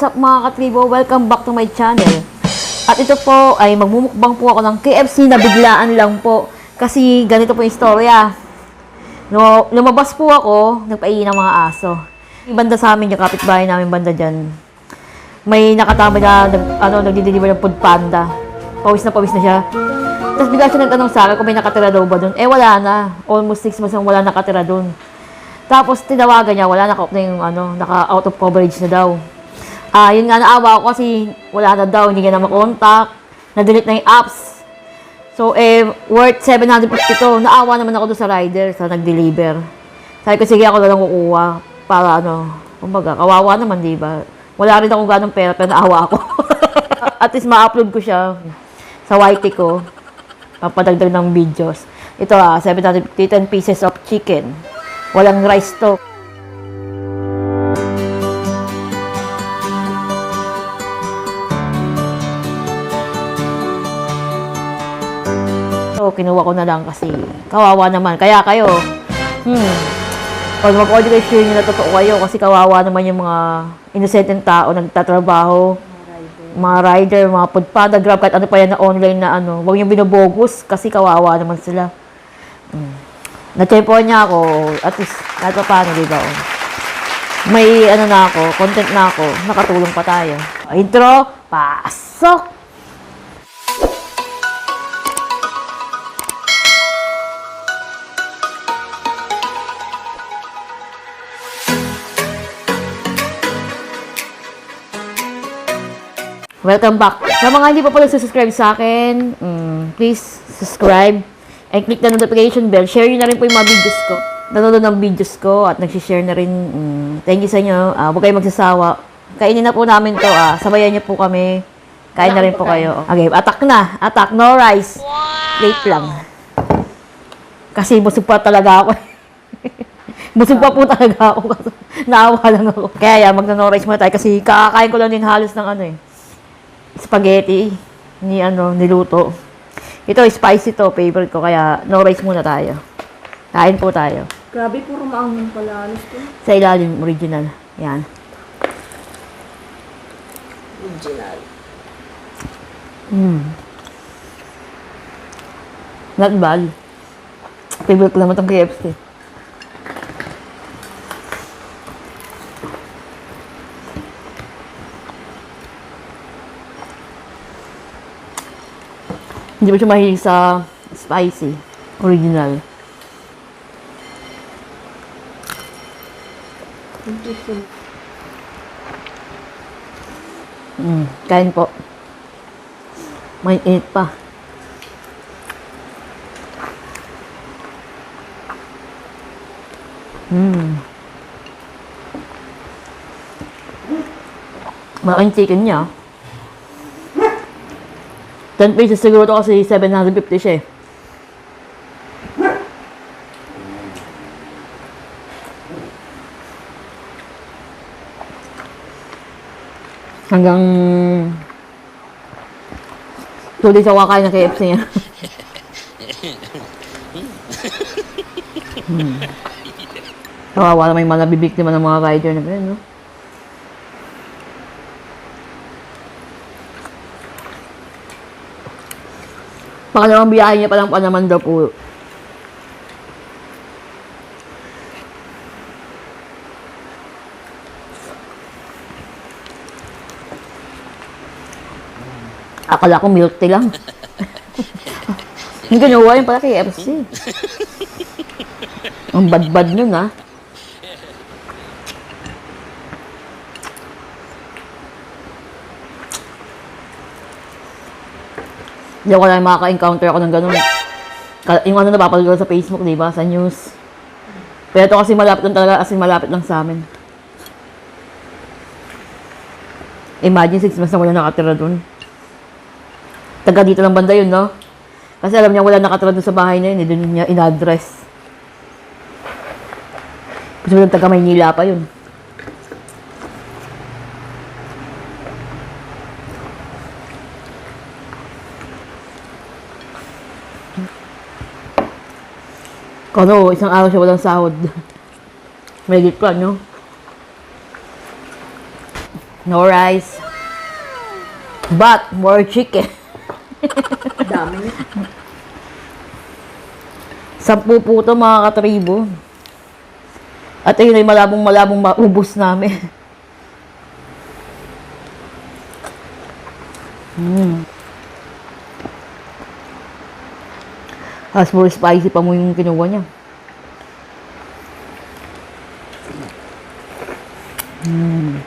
What's up mga katribo? Welcome back to my channel. At ito po ay magmumukbang po ako ng KFC na biglaan lang po. Kasi ganito po yung istorya. No, lumabas po ako, nagpaiin ng mga aso. Banda sa amin, yung kapitbahay namin banda dyan. May nakatama na, ano, nagdi-deliver ng food panda. Pawis na pawis na siya. Tapos bigla siya nagtanong sa akin kung may nakatira daw ba doon. Eh wala na. Almost 6 months nang wala nakatira doon. Tapos tinawagan niya, wala na na yung ano, naka out of coverage na daw. Ah, yun nga naawa ako kasi wala na daw, hindi niya na makontak. Na-delete na yung apps. So, eh, worth 750 to. Naawa naman ako doon sa rider, sa nag-deliver. Sabi ko, sige ako na lang kukuha para ano, kumbaga, kawawa naman, di ba? Wala rin akong ganong pera, pero naawa ako. At least ma-upload ko siya sa YT ko. Papadagdag ng videos. Ito ah, 750, 10 pieces of chicken. Walang rice to. So, kinuha ko na lang kasi kawawa naman. Kaya kayo, hmm, pag mag-order kayo, sure nyo na totoo kayo kasi kawawa naman yung mga inosenteng tao nagtatrabaho, mga rider, mga podpada, grab, kahit ano pa yan na online na ano. Huwag yung binobogus kasi kawawa naman sila. Hmm. Na-tempo niya ako, at least, kahit pa paano, di oh. May ano na ako, content na ako, nakatulong pa tayo. Intro, pasok! Welcome back. Sa mga hindi pa pala subscribe sa akin, mm, please subscribe and click the notification bell. Share nyo na rin po yung mga videos ko. Nanonood ng videos ko at nagsishare na rin. Mm, thank you sa inyo. Ah, huwag kayong magsasawa. Kainin na po namin to. Ah. Sabayan niyo po kami. Kain na rin po kayo. Okay, attack na. Attack. No rice. Plate lang. Kasi busog pa talaga ako. busog pa po talaga ako. Naawa lang ako. Kaya yan, magna-no rice muna tayo kasi kakakain ko lang din halos ng ano eh spaghetti ni ano niluto. Ito spicy to, favorite ko kaya no rice muna tayo. Kain po tayo. Grabe, puro maanghang pala. Alas ko. Sa ilalim original. Yan. Original. Mm. Not bad. Favorite ko naman itong KFC. Hindi ba siya mahilig sa spicy? Original. Mm, kain po. May init pa. Mm. Malaking chicken niya. 10 pieces siguro to kasi 750 siya eh. Hanggang tuloy sa wakain ng KFC niya. hmm. Kawawa naman yung mga nabibiktima ng mga rider na ganyan, no? Pangalawang biyahe niya pa lang pa naman daw po. Akala ko milk tea lang. Yung ginawa yun pala kay FC. Ang bad-bad nun ah. Hindi ako lang makaka-encounter ako ng ganun. Yung ano napapanood ko sa Facebook, di ba? Sa news. Pero ito kasi malapit lang talaga, as in malapit lang sa amin. Imagine, six months na wala nakatira dun. Taga dito lang banda yun, no? Kasi alam niya wala nakatira dun sa bahay na yun, eh, dun niya in-address. Kasi walang taga Maynila pa yun. Kano, isang araw siya walang sahod. May pa, no? No rice. But, more chicken. Dami. Sampu po ito mga katribo. At ayun ay malabong-malabong maubos namin. Mm. As more spicy pa mo yung kinuha niya. Mm.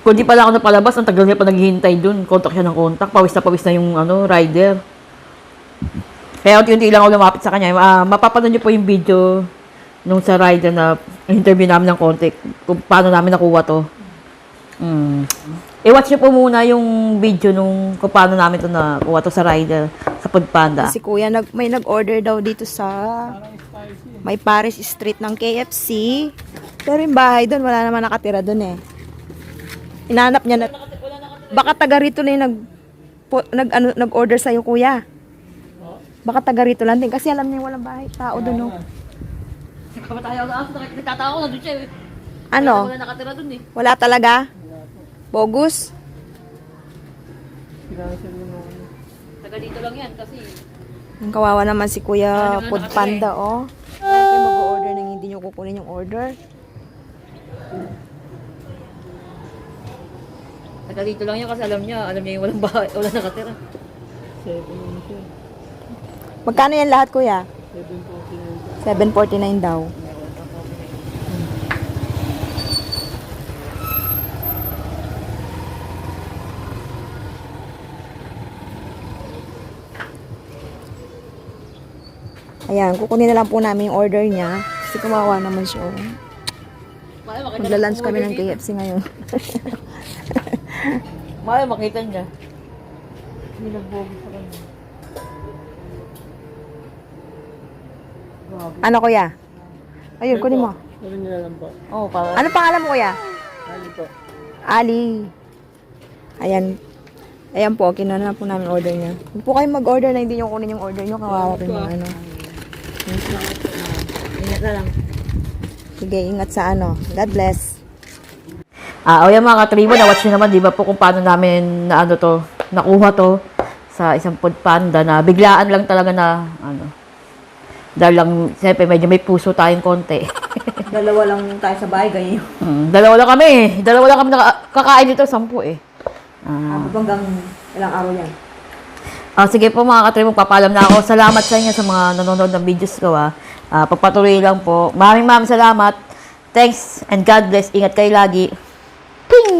Kung pala ako napalabas, ang tagal niya pa naghihintay dun. Kontak siya ng kontak. Pawis na pawis na yung ano, rider. Kaya unti-unti lang ako lumapit sa kanya. Ah, mapapanood niyo po yung video nung sa rider na interview namin ng konti. Kung paano namin nakuha to. Mm. I-watch niyo po muna yung video nung kung paano namin to nakuha to sa rider sa Foodpanda. Si kuya nag, may nag-order daw dito sa may Paris Street ng KFC. Pero yung bahay doon, wala naman nakatira doon eh. Inanap niya na, baka taga rito na yung nag, po, nag, ano, nag-order sa'yo kuya. Baka taga rito lang din. Kasi alam niya walang bahay. Tao doon oh. Kapatayo ako, nagtatao ko na doon siya. eh. Ano? Wala nakatira doon eh. Wala talaga? Bogus? Taga dito lang yan kasi Ang kawawa naman si Kuya Food Panda, oh. Kaya kayo mag-order nang hindi nyo kukunin yung order. Taga dito lang yan kasi alam niya, alam niya yung walang bahay, wala nakatira. Magkano yan lahat, Kuya? 749 daw. Ayan, kukunin na lang po namin yung order niya. Kasi kumawa naman siya. oh. Magla-lunch kami ng KFC ngayon. Maya makita niya. Hindi nagbobo sa kanya. Ano, Kuya? Ayun, kunin mo. Oo, oh, para. Ano pangalan mo, Kuya? Ali. Ayan. Ayan po, kinuha na po namin order niya. Huwag po kayo mag-order na hindi nyo kunin yung order nyo. Kawawa po yung ano. Ingat na lang. Sige, ingat sa ano. God bless. Ah, o yan mga katribo, na-watch nyo naman, di ba po kung paano namin na ano to, nakuha to sa isang food panda na biglaan lang talaga na, ano, dahil lang, siyempre medyo may puso tayong konti. Dalawa lang tayo sa bahay, ganyan Hmm, dalawa lang kami eh. Dalawa lang kami naka- kakain dito, sampu eh. Ah. abot hanggang ilang araw yan. Ah, sige po mga katribo, papalam na ako. Salamat sa inyo sa mga nanonood ng videos ko ah. Ah, pagpatuloy lang po. Maraming maraming salamat. Thanks and God bless. Ingat kayo lagi. Ping!